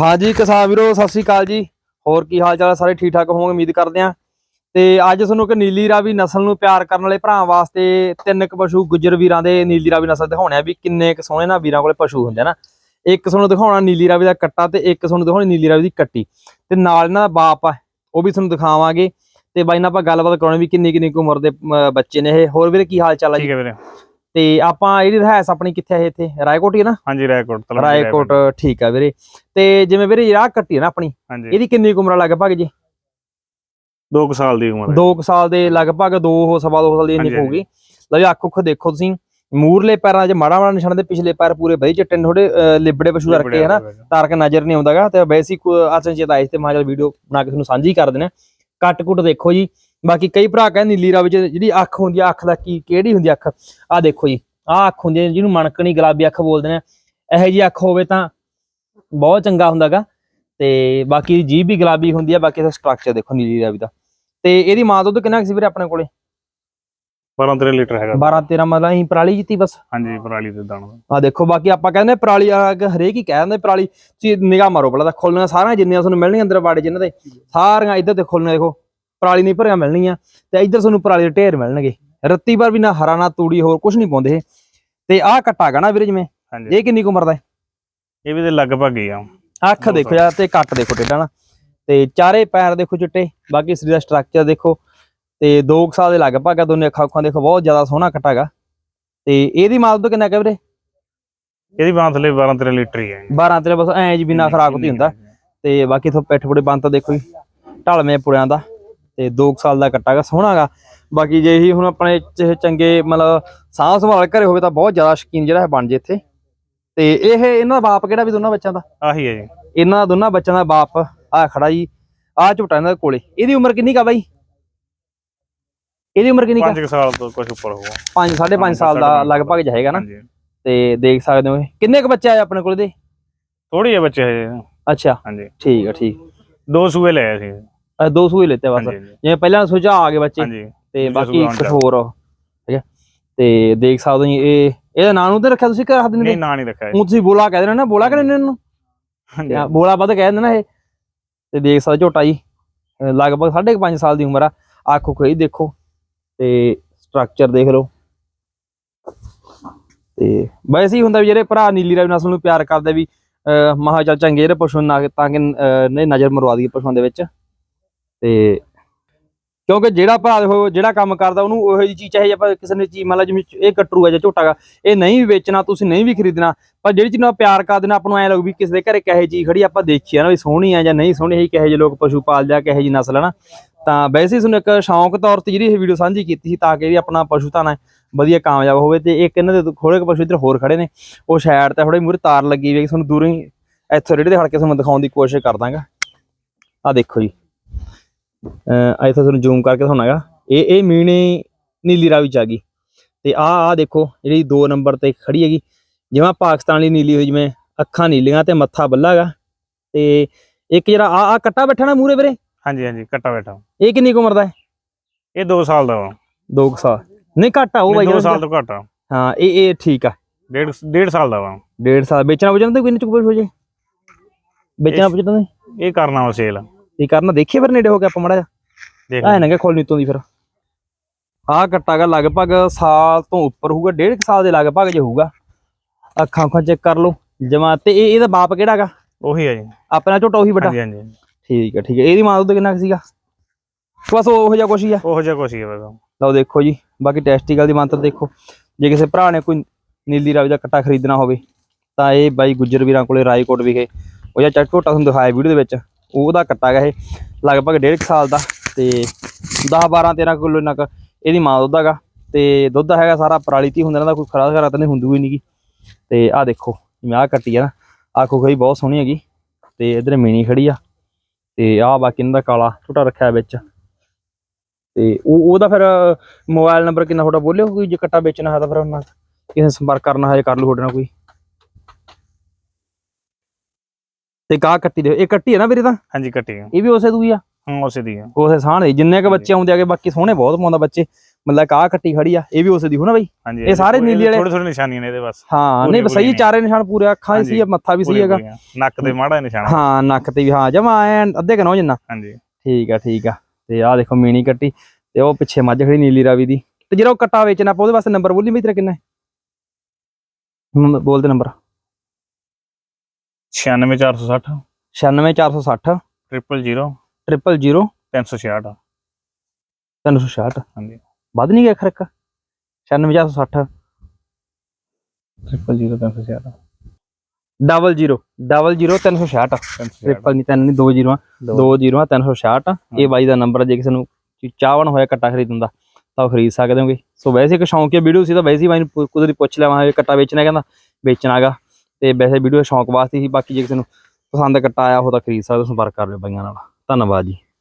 ਹਾਂਜੀ ਕਿਸਾਨ ਵੀਰੋ, ਸਤਿ ਸ੍ਰੀ ਅਕਾਲ ਜੀ। ਹੋਰ ਕੀ ਹਾਲ ਚਾਲ ਸਾਰੇ ਠੀਕ ਠਾਕ ਹੋਵੋਗੇ? ਉਮੀਦ ਕਰਦੇ ਹਾਂ। ਤੇ ਅੱਜ ਤੁਹਾਨੂੰ ਇੱਕ ਨੀਲੀ ਰਾਵੀ ਨਸਲ ਨੂੰ ਪਿਆਰ ਕਰਨ ਵਾਲੇ ਭਰਾਵਾਂ ਵਾਸਤੇ ਤਿੰਨ ਕੁ ਪਸ਼ੂ ਗੁੱਜਰ ਵੀਰਾਂ ਦੇ ਨੀਲੀ ਰਾਵੀ ਨਸਲ ਦਿਖਾਉਣੇ ਆ ਵੀ ਕਿੰਨੇ ਕੁ ਸੋਹਣੇ ਨਾ ਵੀਰਾਂ ਕੋਲੇ ਪਸ਼ੂ ਹੁੰਦੇ ਆ ਨਾ। ਇੱਕ ਤੁਹਾਨੂੰ ਦਿਖਾਉਣਾ ਨੀਲੀ ਰਾਵੀ ਦਾ ਕੱਟਾ ਤੇ ਇੱਕ ਤੁਹਾਨੂੰ ਦਿਖਾਉਣੀ ਨੀਲੀ ਰਾਵੀ ਦੀ ਕੱਟੀ। ਤੇ ਨਾਲ ਇਹਨਾਂ ਦਾ ਬਾਪ ਆ, ਉਹ ਵੀ ਤੁਹਾਨੂੰ ਦਿਖਾਵਾਂਗੇ। ਤੇ ਬਾਈ ਨਾਲ ਆਪਾਂ ਗੱਲਬਾਤ ਕਰਾਉਣੀ ਵੀ ਕਿੰਨੀ ਕਿੰਨੀ ਕੁ ਉਮਰ ਦੇ ਬੱਚੇ ਨੇ ਇਹ। ਹੋਰ ਵੀਰੇ ਕੀ ਹਾਲ ਚਾਲ ਆ ਜੀ? ਠੀਕ ਹੈ ਵੀਰੇ। ਤੇ ਆਪਾਂ ਇਹਦੀ ਰਹਿਸ ਆਪਣੀ ਕਿੱਥੇ ਹੈ ਇੱਥੇ? ਰਾਏਕੋਟ ਹੀ ਹੈ ਨਾ? ਹਾਂਜੀ ਰਾਏਕੋਟ ਤਲਵੰਡੀ ਰਾਏਕੋਟ। ਠੀਕ ਆ ਵੀਰੇ। ਤੇ ਜਿਵੇਂ ਵੀਰੇ ਆਹ ਕੱਟੀ ਹੈ ਨਾ ਆਪਣੀ ਇਹਦੀ ਕਿੰਨੀ ਕੁ ਉਮਰ ਲਗਭਗ ਜੀ? 2 ਸਾਲ ਦੀ ਉਮਰ ਹੈ 2 ਸਾਲ ਦੇ ਲਗਭਗ 2 ਸਵਾ 2 ਸਾਲ ਦੀ ਇੰਨੀ ਹੋਊਗੀ। ਲਓ ਜੀ ਅੱਖ ਉੱਖ ਦੇਖੋ ਤੁਸੀਂ। ਮੂਰਲੇ ਪੈਰਾਂ 'ਚ ਮਾੜਾ ਮਾੜਾ ਨਿਸ਼ਾਨ ਦੇ ਪਿਛਲੇ ਪੈਰ ਪੂਰੇ ਵਧੀਆ ਚਿੱਟੇ ਥੋੜੇ ਲਿਬੜੇ ਪਸ਼ੂ ਰੱਖੇ ਹੈ ਨਾ ਤਾਰਕ ਨਜ਼ਰ ਨਹੀਂ ਆਉਂਦਾਗਾ। ਤੇ ਵੈਸੇ ਹੀ ਆਚਨ ਚੇਤ ਆਈ ਤੇ ਮਾਜਲ ਵੀਡੀਓ ਬਣਾ ਕੇ ਤੁਹਾਨੂੰ ਸਾਂਝੀ ਕਰ ਦਿੰਦੇ ਹਾਂ। ਕੱਟ ਕੁੱਟ ਦੇਖੋ ਜੀ। ਬਾਕੀ ਕਈ ਭਰਾ ਕਹਿੰਦੇ ਨੀਲੀ ਰਾਵੀ ਜਿਹੜੀ ਅੱਖ ਹੁੰਦੀ ਆ ਅੱਖ ਦਾ ਕੀ ਕਿਹੜੀ ਹੁੰਦੀ ਆ ਅੱਖ? ਆ ਦੇਖੋ ਜੀ ਆਹ ਅੱਖ ਹੁੰਦੀ ਜਿਹਨੂੰ ਮਣਕਣੀ ਗੁਲਾਬੀ ਅੱਖ ਬੋਲਦੇ ਨੇ। ਇਹੋ ਜੀ ਅੱਖ ਹੋਵੇ ਤਾਂ ਬਹੁਤ ਚੰਗਾ ਹੁੰਦਾਗਾ। ਤੇ ਬਾਕੀ ਜੀਭ ਵੀ ਗੁਲਾਬੀ ਹੁੰਦੀ ਆ ਬਾਕੀ ਦਾ ਸਟਰਕਚਰ ਦੇਖੋ ਨੀਲੀ ਰਾਵੀ ਦਾ। ਤੇ ਇਹਦੀ ਮਾਂ ਦੁੱਧ ਕਿੰਨਾ ਕੁ ਸੀ ਵੀਰੇ ਆਪਣੇ ਕੋਲੇ? 12 13 ਲੀਟਰ ਹੈਗਾ। 12 13 ਮਤਲਬ ਅਸੀਂ ਪਰਾਲੀ ਜਿੱਤੀ ਬਸ। ਹਾਂਜੀ ਪਰਾਲੀ ਦੇ ਦਾਣਾ। ਆ ਦੇਖੋ ਬਾਕੀ ਆਪਾਂ ਕਹਿੰਦੇ ਪਰਾਲੀ ਆ ਹਰੇਕ ਹੀ ਕਹਿ ਦਿੰਦੇ ਪਰਾਲੀ। ਤੁਸੀਂ ਨਿਗਾਹ ਮਾਰੋ ਪਹਿਲਾਂ ਤਾਂ ਖੋਲਣੀਆਂ ਸਾਰੀਆਂ ਜਿੰਨੀਆਂ ਤੁਹਾਨੂੰ ਮਿਲਣੀਆਂ ਅੰਦਰ ਬਾੜੇ ਜਿਨ੍ਹਾਂ ਦੇ ਸਾਰੀਆਂ ਇੱਧਰ ਤੇ ਖੋਲਣੀਆਂ ਦੇਖੋ। ਪਰਾਲੀ ਨਹੀਂ ਭਰੀਆਂ ਮਿਲਣੀਆਂ ਤੇ ਇੱਧਰ ਤੁਹਾਨੂੰ ਪਰਾਲੀ ਦੇ ਢੇਰ ਮਿਲਣਗੇ। ਰੱਤੀ ਪਰ ਵੀ ਨਾ ਹਰਾ ਨਾ ਤੂੜੀ ਹੋਰ ਕੁਝ ਨਹੀਂ ਪਾਉਂਦੇ ਇਹ। ਤੇ ਆਹ ਕੱਟਾ ਗਾ ਨਾ ਵੀਰੇ ਜਿਵੇਂ ਹਾਂਜੀ। ਇਹ ਕਿੰਨੀ ਕੁ ਉਮਰ ਦਾ ਹੈ? ਇਹ ਵੀ ਤੇ ਲਗਭਗ ਹੀ ਆ। ਅੱਖ ਦੇਖੋ। ਯਾਰ ਤੇ ਕੱਟ ਦੇਖੋ ਟੇਡਾ ਨਾ ਤੇ ਚਾਰੇ ਪੈਰ ਦੇਖੋ ਚਿੱਟੇ ਬਾਕੀ ਸਰੀਰ ਦਾ ਸਟਰਕਚਰ ਦੇਖੋ। ਤੇ 2 ਸਾਲ ਦੇ ਲਗਭਗ ਆ ਦੋਨੇ ਅੱਖਾਂ ਅੱਖਾਂ ਦੇਖੋ ਬਹੁਤ ਜ਼ਿਆਦਾ ਸੋਹਣਾ ਕੱਟਾ ਗਾ ਤੇ ਇਹਦੀ ਮਾਲ ਤੋਂ ਕਿੰਨਾ ਕੁ ਹੈ ਵੀਰੇ? ਇਹਦੀ ਬਾਂਹ ਥਲੇ 12 13 ਲੀਟਰ ਹੀ ਹੈ। 12 ਤੇਰੇ ਬਸ ਐਂ ਜੀ ਬਿਨਾ ਖਰਾਕ ਹੁੰਦੀ। ਹੁੰਦਾ ਤੇ ਬਾਕੀ ਇਥੋਂ ਪਿੱਠ ਪੁੜੇ ਬੰਦ ਤਾਂ ਦੇਖੋ ਜੀ ਢਲਵੇਂ ਪੁੜਿਆਂ ਦਾ। ਤੇ 2 ਸਾਲ ਦਾ ਕੱਟਾਗਾ ਸੋਹਣਾਗਾ ਬਾਕੀ ਜੇ ਹੀ ਹੁਣ ਆਪਣੇ ਚੰਗੇ ਮਤਲਬ ਸਾਂਭ ਸੰਭਾਲ ਘਰੇ ਹੋਵੇ ਤਾਂ ਬਹੁਤ ਜ਼ਿਆਦਾ ਸ਼ਕੀਨ ਜਿਹੜਾ ਹੈ ਬਣ ਜੇ ਇੱਥੇ। ਤੇ ਇਹ ਇਹਨਾਂ ਦਾ ਬਾਪ ਕਿਹੜਾ ਵੀ ਦੋਨਾਂ ਬੱਚਿਆਂ ਦਾ? ਆਹੀ ਹੈ ਜੀ। ਇਹਨਾਂ ਦਾ ਦੋਨਾਂ ਬੱਚਿਆਂ ਦਾ ਬਾਪ ਆ ਖੜਾ ਜੀ ਆ ਝੋਟਾ ਇਹਨਾਂ ਦੇ ਕੋਲੇ। ਇਹਦੀ ਉਮਰ ਕਿੰਨੀ ਕਾ ਬਾਈ? ਇਹਦੀ ਉਮਰ ਕਿੰਨੀ ਕਾ 5 ਸਾਲ ਤੋਂ ਕੁਝ ਉੱਪਰ ਹੋਊਗਾ। 5 5.5 ਸਾਲ ਦਾ ਲਗਭਗ ਜਾਏਗਾ ਨਾ। ਤੇ ਦੇਖ ਸਕਦੇ ਹੋ ਇਹ। ਕਿੰਨੇ ਕ ਬੱਚੇ ਆਏ ਆਪਣੇ ਕੋਲ ਦੇ ਥੋੜੀ ਜਿਹੇ ਬੱਚੇ ਹੈ ਅੱਛਾ। ਹਾਂਜੀ। ਠੀਕ ਆ ਠੀਕ। ਦੋ ਸੂਏ ਲਏ ਸੀ ਅ, ਦੋ ਸੂਏ ਲੈਤੇ ਬਸ। ਹਾਂਜੀ ਜਿਵੇਂ ਪਹਿਲਾਂ ਸੁਝਾ ਆ ਗਏ ਬੱਚੇ। ਹਾਂਜੀ। ਤੇ ਬਾਕੀ ਇੱਕ ਹੋਰ ਆ, ਠੀਕ ਹੈ। ਤੇ ਦੇਖ ਸਕਦੇ ਹੋ ਜੀ ਇਹ ਇਹਦਾ ਨਾਂ ਨੂੰ ਤੇ ਰੱਖਿਆ ਤੁਸੀਂ ਘਰ ਹੱਥ ਨਹੀਂ ਨਹੀਂ ਨਾਂ ਨਹੀਂ ਰੱਖਿਆ ਜੀ। ਉਹ ਤੁਸੀਂ ਬੋਲਾ ਕਹਿ ਦੇਣਾ ਨਾ ਬੋਲਾ ਕਹਿੰਦੇ ਨੇ? ਇਹਨੂੰ ਹਾਂਜੀ ਬੋਲਾ ਵੱਧ ਕਹਿ ਦਿੰਦੇ ਨਾ ਇਹ। ਤੇ ਦੇਖ ਸਕਦੇ ਝੋਟਾ ਜੀ ਅ, ਲਗਭਗ 5.5 ਸਾਲ ਦੀ ਉਮਰ ਆ। ਉੱਖ ਹੀ ਦੇਖੋ। ਤੇ ਸਟਰਕਚਰ ਦੇਖ ਲਓ। ਤੇ ਵੈਸੇ ਹੀ ਹੁੰਦਾ ਵੀ ਜਿਹੜੇ ਭਰਾ ਨੀਲੀ ਰਾਵੀ ਨਸਲ ਨੂੰ ਪਿਆਰ ਕਰਦੇ ਵੀ ਅਹ ਮਹਾ ਚੱਲ ਚੰਗੇ ਜਿਹੜੇ ਪਸ਼ੂ ਨਾ ਤਾਂ ਕਿ ਨਹੀਂ ਨਜ਼ਰ ਮਰਵਾ ਦਈਏ ਪਸ਼ੂਆਂ ਦੇ ਵਿੱਚ। ਤੇ ਕਿਉਂਕਿ ਜਿਹੜਾ ਭਰਾ ਦੇਖੋ ਜਿਹੜਾ ਕੰਮ ਕਰਦਾ, ਉਹਨੂੰ ਉਹੋ ਜਿਹੀ ਚੀਜ਼ ਚਾਹੇ ਆਪਾਂ ਕਿਸੇ ਨੇ ਚੀਜ਼ ਮੰਨ ਲਾ ਜਿਵੇਂ ਇਹ ਕੱਟਰੂ ਹੈ ਜਾਂ ਝੋਟਾ ਗਾ ਇਹ ਨਹੀਂ ਵੀ ਵੇਚਣਾ, ਤੁਸੀਂ ਨਹੀਂ ਵੀ ਖਰੀਦਣਾ, ਪਰ ਜਿਹੜੀ ਚੀਜ਼ ਨਾਲ ਪਿਆਰ ਕਰਦੇ ਨੇ, ਆਪਾਂ ਨੂੰ ਐ ਲੱਗੂ ਵੀ ਕਿਸੇ ਦੇ ਘਰੇ ਕਹੇ ਚੀਜ਼ ਖੜੀ ਆਪਾਂ ਦੇਖੀ ਆ ਨਾ ਵੀ ਸੋਹਣੀ ਆ ਜਾਂ ਨਹੀਂ ਸੋਹਣੀ ਹੈ ਕਹੇ ਜਿਹੇ ਲੋਕ ਪਸ਼ੂ ਪਾਲ ਆ, ਕਹੇ ਜੀ ਨਸਲ ਹੈ ਤਾਂ ਵੈਸੇ ਤੁਹਾਨੂੰ ਇੱਕ ਸ਼ੌਂਕ ਤੌਰ ਤੇ ਜਿਹੜੀ ਇਹ ਵੀਡੀਓ ਸਾਂਝੀ ਕੀਤੀ ਸੀ, ਤਾਂ ਕਿ ਵੀ ਆਪਣਾ ਪਸ਼ੂ ਧਨ ਵਧੀਆ ਕਾਮਯਾਬ ਹੋਵੇ, ਤੇ ਇੱਕ ਇਹਨਾਂ ਦੇ ਥੋੜੇ ਕੁ ਪਸ਼ੂ ਇੱਧਰ ਹੋਰ ਖੜੇ ਨੇ, ਉਹ ਸ਼ਾਇਦ ਤੇ ਥੋੜੀ ਮੂਰੇ ਤਾਰ ਲੱਗੀ ਹੋਈ ਹੈ ਤੁਹਾਨੂੰ ਦੂਰੋਂ ਹੀ ਇੱਥੋਂ ਰੇੜੇ ਦੇ ਹੜ ਤੁਹਾਨੂੰ ਦਿਖਾਉਣ ਦੀ ਕੋਸ਼ਿਸ਼ ਕਰ ਦਾਂਗਾ ਆ ਦੇਖੋ ਜੀ। ਇੱਥੋਂ ਤੁਹਾਨੂੰ ਜ਼ੂਮ ਕਰਕੇ ਦਿਖਾਉਣਾਗਾ। ਇਹ ਇਹ ਮੀਣੀ ਨੀਲੀ ਰਾਵੀ ਚ ਆ ਗਈ। ਤੇ ਆ ਆ ਦੇਖੋ ਜਿਹੜੀ 2 ਨੰਬਰ ਤੇ ਖੜੀ ਹੈਗੀ। ਜਿਵੇਂ ਪਾਕਿਸਤਾਨ ਨੀਲੀ ਹੋਈ ਜਿਵੇਂ ਅੱਖਾਂ ਨੀਲੀਆਂ ਤੇ ਮੱਥਾ ਬੱਲਾਗਾ। ਤੇ ਇੱਕ ਜਿਹੜਾ ਆ ਆ ਕੱਟਾ ਬੈਠਾ ਨਾ ਮੂਰੇ ਵੀਰੇ? ਹਾਂਜੀ ਹਾਂਜੀ ਕੱਟਾ ਬੈਠਾ। ਇਹ ਕਿੰਨੀ ਉਮਰ ਦਾ ਹੈ? ਇਹ 2 ਸਾਲ ਦਾ ਵਾ। 2 ਸਾਲ। ਨਹੀਂ ਘੱਟ ਉਹ ਬਾਈ 2 ਜਿਹੜਾ- ਸਾਲ ਤੋਂ ਘੱਟ ਹਾਂ ਇਹ ਇਹ ਠੀਕ ਆ। ਡੇਢ ਡੇਢ ਸਾਲ ਦਾ ਵਾ। ਡੇਢ ਸਾਲ। ਵੇਚਣਾ ਵਜਣ ਤੇ ਕੋਈ ਨਹੀਂ ਚੁੱਪ ਹੋ ਜੇ। ਵੇਚਣਾ ਵਜਣ ਇਹ ਕਰਨਾ ਵਾ ਸੇਲ ਇਹ ਕਰਨਾ? ਦੇਖੀਏ ਫਿਰ ਨੇੜੇ ਹੋ ਕੇ ਆਪਾਂ ਮੜਾ ਦੇਖ ਐ ਨਾ ਕਿ ਖੋਲ ਨੀਤੋਂ ਦੀ ਫਿਰ। ਆਹ ਕੱਟਾਗਾ ਲਗਭਗ ਸਾਲ ਤੋਂ ਉੱਪਰ ਹੋਊਗਾ ਡੇਢ ਸਾਲ ਦੇ ਲਗਭਗ ਜੇ ਹੋਊਗਾ। ਅੱਖਾਂ ਅੱਖਾਂ ਚੈੱਕ ਕਰ ਲਓ ਜਮਾ ਤੇ ਇਹ ਇਹਦਾ ਬਾਪ ਕਿਹੜਾਗਾ ਉਹੀ ਹੈ ਜੀ। ਆਪਣਾ ਝੋਟਾ ਉਹੀ ਵੱਡਾ? ਹਾਂਜੀ ਹਾਂਜੀ ਠੀਕ ਹੈ ਠੀਕ ਹੈ ਇਹਦੀ ਮਾਂ ਦਾ ਦੁੱਧ ਕਿੰਨਾ ਕੁ ਸੀਗਾ? ਬਸ ਉਹ ਜਿਹਾ ਕੁਛ ਹੀ ਆ। ਉਹੋ ਜਿਹਾ ਕੁਛ ਹੀ ਹੈ ਬਸ। ਲਓ ਦੇਖੋ ਜੀ ਬਾਕੀ ਟੈਸਟੀਕਲ ਦੀ ਮੰਤਰ ਦੇਖੋ। ਜੇ ਕਿਸੇ ਭਰਾ ਨੇ ਕੋਈ ਨੀਲੀ ਰਾਵੀ ਦਾ ਕੱਟਾ ਖਰੀਦਣਾ ਹੋਵੇ ਤਾਂ ਇਹ ਬਾਈ ਗੁੱਜਰ ਵੀਰਾਂ ਕੋਲੇ ਰਾਏਕੋਟ ਵਿਖੇ ਉਹ ਚੱਟ ਝੋਟਾ ਤੁਹਾਨੂੰ ਦਿਖਾਇਆ ਵੀਡੀਓ ਦੇ ਵਿੱਚ। ਉਹਦਾ ਕੱਟਾ ਗਿਆ ਇਹ, ਲਗਭਗ ਡੇਢ ਕੁ ਸਾਲ ਦਾ ਤੇ 10 12 13 ਕਿਲੋ ਨਕ ਇਹਦੀ ਮਾਂ ਦੁੱਧ ਹੈਗਾ ਤੇ ਦੁੱਧ ਹੈਗਾ ਸਾਰਾ ਪਰਾਲੀ ਤੀ ਹੁੰਦਾ ਇਹਨਾਂ ਕੋਈ ਖਰਾ ਖਰਾ ਤਾਂ ਨਹੀਂ ਹੁੰਦੂ ਹੀ ਨਹੀਂਗੀ ਤੇ ਆਹ ਦੇਖੋ, ਮੈਂ ਆਹ ਕੱਟੀ ਆ ਨਾ, ਆਹ ਖੋਖਰੀ ਬਹੁਤ ਸੋਹਣੀ ਹੈਗੀ ਤੇ ਇਧਰ ਮੀਣੀ ਖੜੀ ਆ ਤੇ ਆਹ ਬਾਕੀ ਇਹਨਾਂ ਦਾ ਕਾਲਾ ਛੋਟਾ ਰੱਖਿਆ ਵਿੱਚ। ਤੇ ਉਹ ਉਹਦਾ ਫਿਰ ਮੋਬਾਈਲ ਨੰਬਰ ਕਿੰਨਾ ਤੁਹਾਡਾ ਬੋਲਿਓ, ਕੋਈ ਜੇ ਕੱਟਾ ਵੇਚਣਾ ਹੈ ਤਾਂ ਫਿਰ ਉਹਨਾਂ ਨਾਲ ਕਿਸੇ ਸੰਪਰਕ ਕਰਨਾ ਹੈ ਕਰ ਲਓ ਤੁਹਾਡੇ ਨਾਲ ਕੋਈ। ਤੇ ਗਾਹ ਕੱਟੀ ਦੇ। ਇਹ ਕੱਟੀ ਹੈ ਨਾ ਵੀਰੇ ਤਾਂ? ਹਾਂਜੀ ਕੱਟੀ ਆ ਇਹ ਵੀ ਉਸੇ ਦੂਈ ਆ? ਹਾਂ ਉਸੇ ਦੀ ਆ ਉਸੇ ਸਾਹਣੇ ਜਿੰਨੇ ਕ ਬੱਚੇ ਆਉਂਦੇ ਆਗੇ ਬਾਕੀ ਸੋਹਣੇ ਬਹੁਤ ਪਾਉਂਦਾ ਬੱਚੇ। ਮਤਲਬ ਕਾਹ ਕੱਟੀ ਖੜੀ ਆ ਇਹ ਵੀ ਉਸੇ ਦੀ ਹੋ ਨਾ ਬਾਈ? ਹਾਂਜੀ ਇਹ ਸਾਰੇ ਨੀਲੀ ਵਾਲੇ- ਥੋੜੇ ਥੋੜੇ ਨਿਸ਼ਾਨੀਆਂ ਨੇ ਇਹਦੇ ਬਸ। ਹਾਂ ਨਹੀਂ ਬਸ ਸਹੀ ਚਾਰੇ ਨਿਸ਼ਾਨ ਪੂਰੇ ਅੱਖਾਂ ਸਹੀ ਆ ਮੱਥਾ ਵੀ ਸਹੀ ਹੈਗਾ। ਨੱਕ ਤੇ ਮਾੜਾ ਨਿਸ਼ਾਨ। ਹਾਂ ਨੱਕ ਤੇ ਵੀ ਹਾਂ ਜਮਾ ਐ ਅੱਧੇ ਕਨੋ ਜਿੰਨਾ। ਹਾਂਜੀ। ਠੀਕ ਆ ਠੀਕ ਆ। ਤੇ ਆਹ ਦੇਖੋ ਮੀਣੀ ਕੱਟੀ ਤੇ ਉਹ ਪਿੱਛੇ ਮੱਝ ਖੜੀ ਨੀਲੀ ਰਾਵੀ ਦੀ। ਤੇ ਜਿਹੜਾ ਉਹ ਕੱਟਾ ਵੇਚਣਾ ਆਪਾਂ ਉਹਦੇ ਵਾਸਤੇ ਨੰਬਰ ਬੋਲੀ ਬਈ ਤੇਰਾ ਕਿੰਨਾ ਹੈ? ਬੋਲ ਦੇ ਨੰਬਰ 96460 96460 000 000 366 366 ਹਾਂਜੀ। ਵੱਧ ਨਹੀਂ ਗਿਆ ਖਰਕ? 96460 000 366 ਡਬਲ 0 ਡਬਲ 0 366 ਟ੍ਰਿਪਲ ਨਹੀਂ ਤਿੰਨ ਨਹੀਂ ਦੋ ਜ਼ੀਰੋਆਂ ਦੋ। ਜ਼ੀਰੋਆਂ 366 ਇਹ ਬਾਈ ਦਾ ਨੰਬਰ ਜੇ ਕਿਸੇ ਨੂੰ ਚਾਹਵਣ ਹੋਇਆ ਕੱਟਾ ਖਰੀਦਣ ਦਾ ਤਾਂ ਖਰੀਦ ਸਕਦੇ ਹੋਗੇ। ਸੋ ਵੈਸੇ ਇੱਕ ਸ਼ੌਂਕੀ ਵੀਡੀਓ ਸੀ ਤਾਂ ਵੈਸੇ ਹੀ ਬਾਈ ਨੂੰ ਕੁਦਰਤੀ ਪੁੱਛ ਲਿਆ ਮੈਂ ਕੱਟਾ ਵੇਚਣਾ ਕਹਿੰਦਾ ਵੇਚਣਾਗਾ। ਤੇ ਵੈਸੇ ਵੀਡੀਓ ਸ਼ੌਂਕ ਵਾਸਤੇ ਹੀ ਬਾਕੀ ਜੇ ਕਿਸੇ ਨੂੰ ਪਸੰਦ ਕੱਟਾ ਆਇਆ ਉਹ ਤਾਂ ਖਰੀਦ ਸਕਦੇ ਹੋ, ਸੰਪਰਕ ਕਰ ਲਿਓ ਬਾਈਆਂ ਨਾਲ। ਧੰਨਵਾਦ ਜੀ।